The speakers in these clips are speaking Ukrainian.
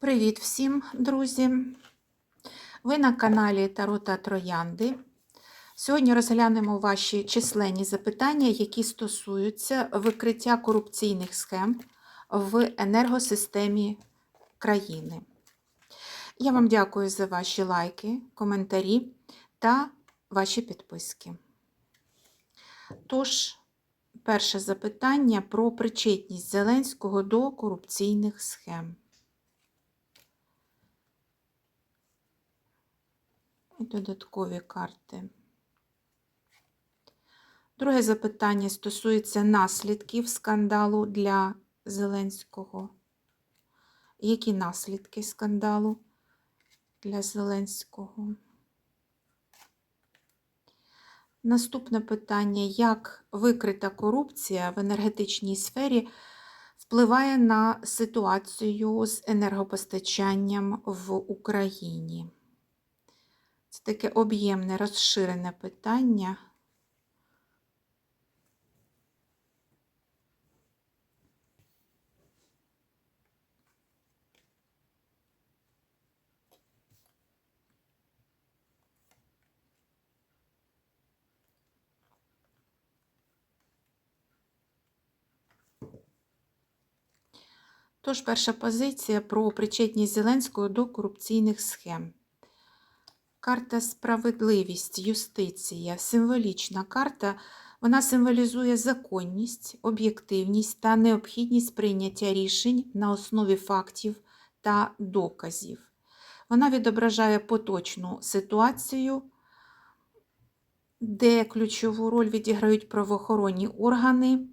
Привіт всім, друзі! Ви на каналі Таро та Троянди. Сьогодні розглянемо ваші численні запитання, які стосуються викриття корупційних схем в енергосистемі країни. Я вам дякую за ваші лайки, коментарі та ваші підписки. Тож, перше запитання про причетність Зеленського до корупційних схем. Додаткові карти. Друге запитання стосується наслідків скандалу для Зеленського. Які наслідки скандалу для Зеленського? Наступне питання: як викрита корупція в енергетичній сфері впливає на ситуацію з енергопостачанням в Україні? Це таке об'ємне, розширене питання. Тож, перша позиція про причетність Зеленського до корупційних схем. Карта справедливість, юстиція, символічна карта. Вона символізує законність, об'єктивність та необхідність прийняття рішень на основі фактів та доказів. Вона відображає поточну ситуацію, де ключову роль відіграють правоохоронні органи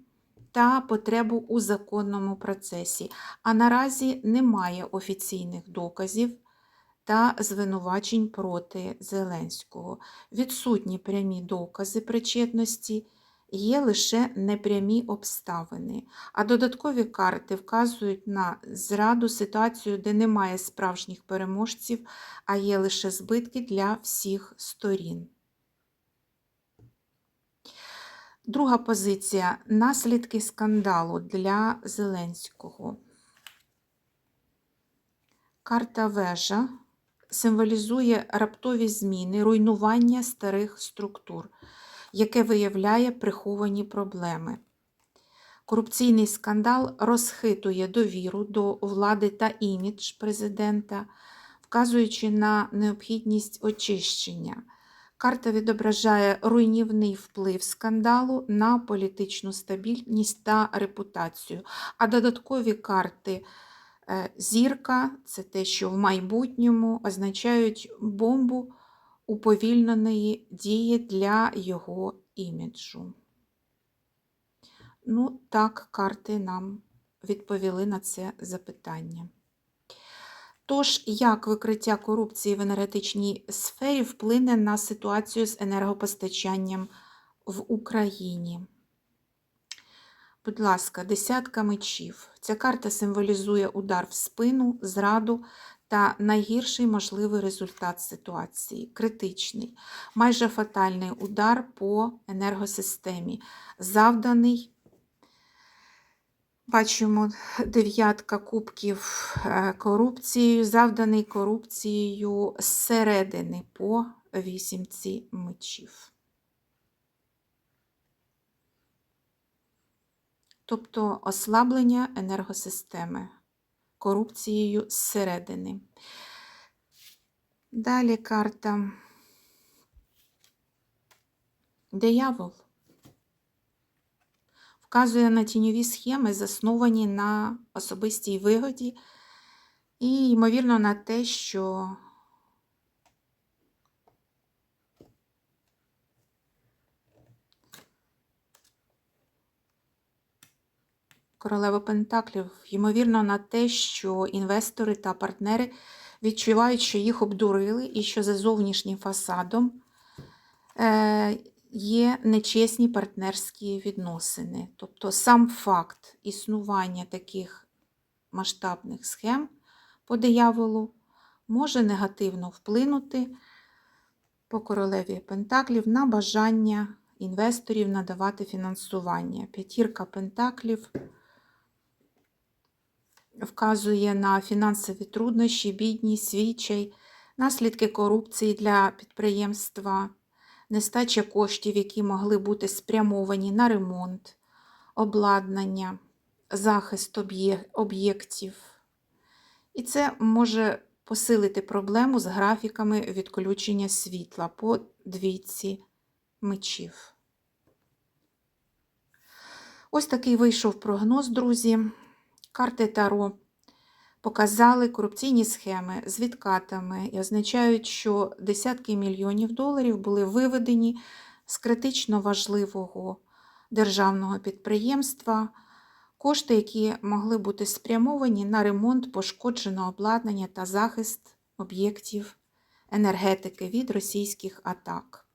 та потребу у законному процесі. А наразі немає офіційних доказів та звинувачень проти Зеленського. Відсутні прямі докази причетності, є лише непрямі обставини, а додаткові карти вказують на зраду ситуацію, де немає справжніх переможців, а є лише збитки для всіх сторін. Друга позиція наслідки скандалу для Зеленського. Карта вежа символізує раптові зміни, руйнування старих структур, яке виявляє приховані проблеми. Корупційний скандал розхитує довіру до влади та імідж президента, вказуючи на необхідність очищення. Карта відображає руйнівний вплив скандалу на політичну стабільність та репутацію, а додаткові карти зірка це те, що в майбутньому означають бомбу уповільненої дії для його іміджу. Ну, так, карти нам відповіли на це запитання. Тож, як викриття корупції в енергетичній сфері вплине на ситуацію з енергопостачанням в Україні? Будь ласка, десятка мечів. Ця карта символізує удар в спину, зраду та найгірший можливий результат ситуації критичний, майже фатальний удар по енергосистемі, завданий. Бачимо дев'ятка кубків е, корупцією, завданий корупцією зсередини по вісімці мечів. Тобто ослаблення енергосистеми корупцією зсередини. Далі карта диявол вказує на тіньові схеми, засновані на особистій вигоді, і, ймовірно, на те, що Королева Пентаклів, ймовірно, на те, що інвестори та партнери відчувають, що їх обдурили, і що за зовнішнім фасадом е, є нечесні партнерські відносини. Тобто сам факт існування таких масштабних схем по дияволу може негативно вплинути по королеві Пентаклів на бажання інвесторів надавати фінансування. П'ятірка Пентаклів вказує на фінансові труднощі, бідність, свідчай, наслідки корупції для підприємства, нестача коштів, які могли бути спрямовані на ремонт, обладнання, захист об'єктів. І це може посилити проблему з графіками відключення світла по двійці мечів. Ось такий вийшов прогноз, друзі. Карти Таро показали корупційні схеми з відкатами і означають, що десятки мільйонів доларів були виведені з критично важливого державного підприємства. Кошти, які могли бути спрямовані на ремонт пошкодженого обладнання та захист об'єктів енергетики від російських атак.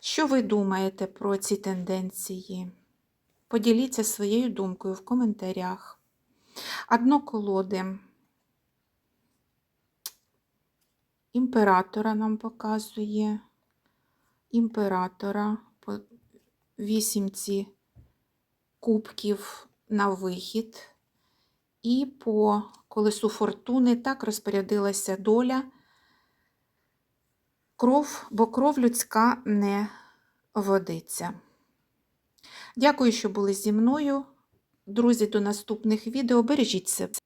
Що ви думаєте про ці тенденції? Поділіться своєю думкою в коментарях. Одно колоди імператора нам показує. Імператора вісімці кубків на вихід. І по колесу фортуни так розпорядилася доля. Кров, бо кров людська не водиться. Дякую, що були зі мною. Друзі, до наступних відео. Бережіть себе.